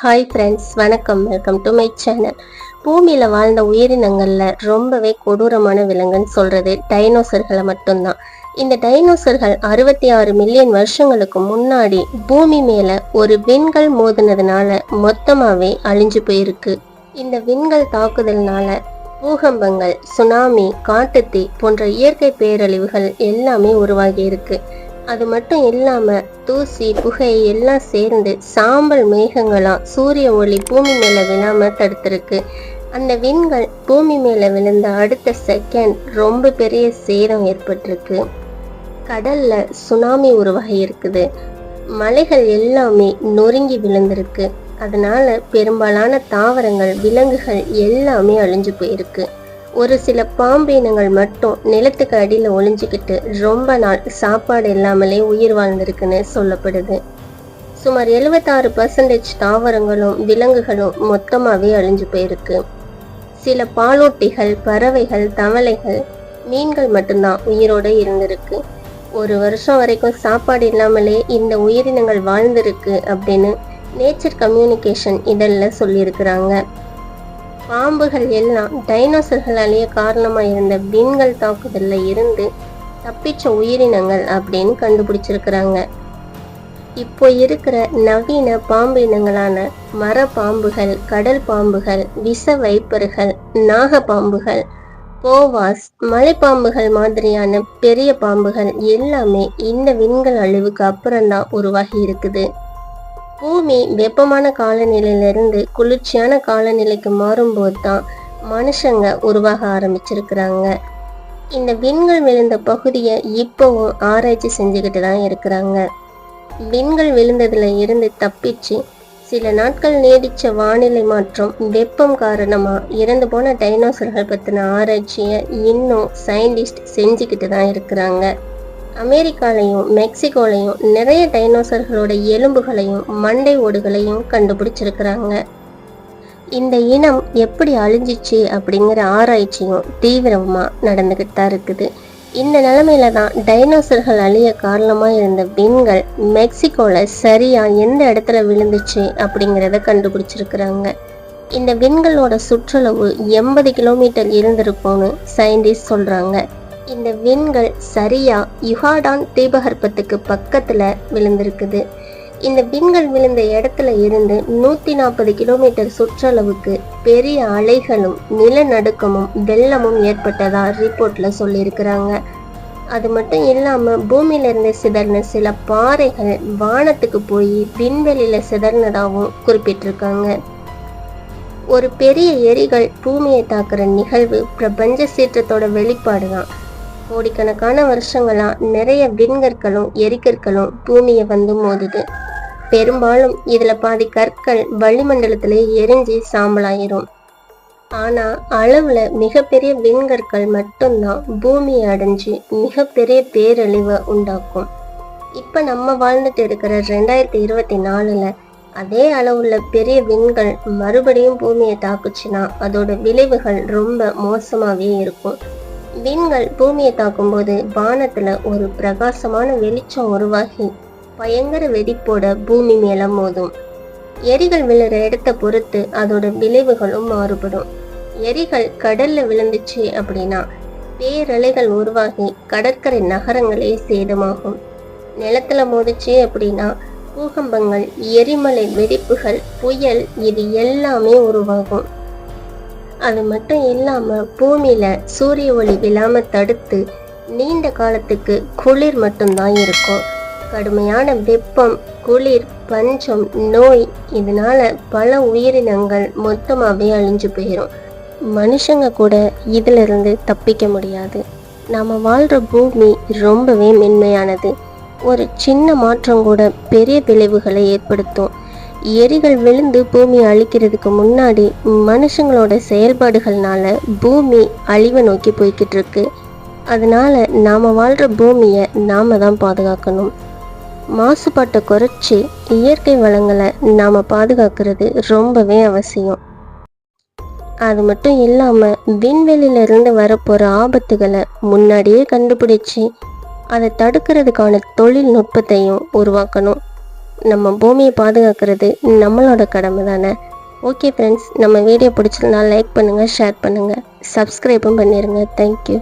Hi friends வணக்கம். Welcome to my channel பூமியில் வாழ்ந்த உயிரினங்களில் ரொம்பவே கொடூரமான விலங்குன்னு சொல்கிறது டைனோசர்களை மட்டும்தான். இந்த டைனோசர்கள் அறுபத்தி ஆறு மில்லியன் வருஷங்களுக்கு முன்னாடி பூமி மேலே ஒரு விண்கல் மோதினதுனால மொத்தமாகவே அழிஞ்சு போயிருக்கு. இந்த விண்கல் தாக்குதல்னால பூகம்பங்கள் சுனாமி காட்டுத்தீ போன்ற இயற்கை பேரழிவுகள் எல்லாமே உருவாகி இருக்கு. அது மட்டும் இல்லாம தூசி புகை எல்லாம் சேர்ந்து சாம்பல் மேகங்களா சூரிய ஒளி பூமி மேல விழாம தடுத்திருக்கு. அந்த விண்கள் பூமி மேல விழுந்த அடுத்த செகண்ட் ரொம்ப பெரிய சேதம் ஏற்பட்டிருக்கு. கடல்ல சுனாமி உருவாகி இருக்குது மலைகள் எல்லாமே நொறுங்கி விழுந்திருக்கு. அதனால பெரும்பாலான தாவரங்கள் விலங்குகள் எல்லாமே அழிஞ்சு போயிருக்கு. ஒரு சில பாம்பு இனங்கள் மட்டும் நிலத்துக்கு அடியில் ஒளிஞ்சிக்கிட்டு ரொம்ப நாள் சாப்பாடு இல்லாமலே உயிர் வாழ்ந்திருக்குன்னு சொல்லப்படுது. சுமார் எழுபத்தாறு பர்சன்டேஜ் தாவரங்களும் விலங்குகளும் மொத்தமாகவே அழிஞ்சு போயிருக்கு. சில பாலூட்டிகள் பறவைகள் தவளைகள் மீன்கள் மட்டும்தான் உயிரோடு இருந்திருக்கு. ஒரு வருஷம் வரைக்கும் சாப்பாடு இல்லாமலே இந்த உயிரினங்கள் வாழ்ந்திருக்கு அப்படின்னு நேச்சர் கம்யூனிகேஷன் இதழில் சொல்லியிருக்கிறாங்க. பாம்புகள் எல்லாம் டைனோசர்கள் அழிய காரணமாக இருந்த விண்கள் தாக்குதலில் இருந்து தப்பிச்ச உயிரினங்கள் அப்படின்னு கண்டுபிடிச்சிருக்கிறாங்க. இப்போ இருக்கிற நவீன பாம்பு இனங்களான மர பாம்புகள் கடல் பாம்புகள் விஷ வைப்பர்கள் நாக பாம்புகள் போவாஸ் மலைப்பாம்புகள் மாதிரியான பெரிய பாம்புகள் எல்லாமே இந்த விண்கள் அழிவுக்கு அப்புறம்தான் உருவாகி இருக்குது. பூமி வெப்பமான காலநிலையிலிருந்து குளிர்ச்சியான காலநிலைக்கு மாறும்போது தான் மனுஷங்க உருவாக ஆரம்பிச்சிருக்கிறாங்க. இந்த விண்கள் விழுந்த பகுதியை இப்போவும் ஆராய்ச்சி செஞ்சுக்கிட்டு தான் இருக்கிறாங்க. விண்கள் விழுந்ததுல இருந்து தப்பிச்சு சில நாட்கள் நீடிச்ச வானிலை மாற்றம் வெப்பம் காரணமா இறந்து போன டைனோசர்கள் பத்தின ஆராய்ச்சியை இன்னும் சயின்டிஸ்ட் செஞ்சுக்கிட்டு தான் இருக்கிறாங்க. அமெரிக்காலையும் மெக்சிகோலையும் நிறைய டைனோசர்களோட எலும்புகளையும் மண்டை ஓடுகளையும் கண்டுபிடிச்சிருக்கிறாங்க. இந்த இனம் எப்படி அழிஞ்சிச்சு அப்படிங்கிற ஆராய்ச்சியும் தீவிரமாக நடந்துக்கிட்டு தான் இருக்குது. இந்த நிலமையில தான் டைனோசர்கள் அழிய காரணமாக இருந்த விண்கள் மெக்சிகோவில் சரியாக எந்த இடத்துல விழுந்துச்சு அப்படிங்கிறத கண்டுபிடிச்சிருக்கிறாங்க. இந்த விண்களோட சுற்றளவு எண்பது கிலோமீட்டர் இருந்திருக்கும்னு சயின்டிஸ்ட் சொல்கிறாங்க இந்த விண்கள் சரியா யுகாடான் தீபகற்பத்துக்கு பக்கத்துல விழுந்திருக்குது. இந்த விண்கள் விழுந்த இடத்துல இருந்து நூத்தி நாற்பது கிலோமீட்டர் சுற்றளவுக்கு பெரிய அலைகளும் நிலநடுக்கமும் வெள்ளமும் ஏற்பட்டதா ரிப்போர்ட்ல சொல்லியிருக்கிறாங்க. அது மட்டும் இல்லாம பூமியில இருந்து சிதறின சில பாறைகள் வானத்துக்கு போய் விண்வெளியில சிதறினதாகவும் குறிப்பிட்டிருக்காங்க. ஒரு பெரிய எரிகள் பூமியை தாக்குற நிகழ்வு பிரபஞ்ச சீற்றத்தோட வெளிப்பாடு தான் கோடிக்கணக்கான வருஷங்களா நிறைய விண்கற்களும் எரிக்கற்களும் பூமியை வந்து மோதுது. பெரும்பாலும் இதுல பாதி கற்கள் வளிமண்டலத்துல எரிஞ்சு சாம்பலாயிரும். ஆனா அளவுல மிகப்பெரிய விண்கற்கள் மட்டும்தான் பூமியை அடைஞ்சு மிகப்பெரிய பேரழிவை உண்டாக்கும். இப்ப நம்ம வாழ்ந்துட்டு இருக்கிற ரெண்டாயிரத்தி இருபத்தி நாலுல அதே அளவுள்ள பெரிய விண்கள் மறுபடியும் பூமியை தாக்குச்சுன்னா அதோட விளைவுகள் ரொம்ப மோசமாவே இருக்கும். விண்கள் பூமியை தாக்கும்போது வானத்துல ஒரு பிரகாசமான வெளிச்சம் உருவாகி பயங்கர வெடிப்போட பூமி மேல மோதும். எரிகள் விழுற இடத்த பொறுத்து அதோட விளைவுகளும் மாறுபடும். எரிகள் கடல்ல விழுந்துச்சு அப்படின்னா பேரலைகள் உருவாகி கடற்கரை நகரங்களே சேதமாகும். நிலத்துல மோதிச்சு அப்படின்னா பூகம்பங்கள் எரிமலை வெடிப்புகள் புயல் இது எல்லாமே உருவாகும். அது மட்டும் இல்லாமல் பூமியில் சூரிய ஒளி விழாமல் தடுத்து நீண்ட காலத்துக்கு குளிர் மட்டும்தான் இருக்கும். கடுமையான வெப்பம் குளிர் பஞ்சம் நோய் இதனால பல உயிரினங்கள் மொத்தமாகவே அழிஞ்சு போயிடும் மனுஷங்க கூட இதிலிருந்து தப்பிக்க முடியாது. நாம் வாழ்கிற பூமி ரொம்பவே மென்மையானது. ஒரு சின்ன மாற்றம் கூட பெரிய விளைவுகளை ஏற்படுத்தும். எரிகள் விழுந்து பூமி அழிக்கிறதுக்கு முன்னாடி மனுஷங்களோட செயல்பாடுகள்னால பூமி அழிவை நோக்கி போய்கிட்டு இருக்கு அதனால நாம வாழ்ற பூமியை நாம தான் பாதுகாக்கணும். மாசுபாட்டை குறைச்சி இயற்கை வளங்களை நாம பாதுகாக்கிறது ரொம்பவே அவசியம். அது மட்டும் இல்லாம விண்வெளியில இருந்து வரப்போற ஆபத்துகளை முன்னாடியே கண்டுபிடிச்சு அதை தடுக்கிறதுக்கான தொழில்நுட்பத்தையும் உருவாக்கணும். நம்ம பூமியை பாதுகாக்கிறது நம்மளோட கடமை தானே? ஓகே ஃப்ரெண்ட்ஸ் நம்ம வீடியோ பிடிச்சிருந்தா லைக் பண்ணுங்கள் ஷேர் பண்ணுங்கள் சப்ஸ்கிரைபும் பண்ணிடுங்க தேங்க்யூ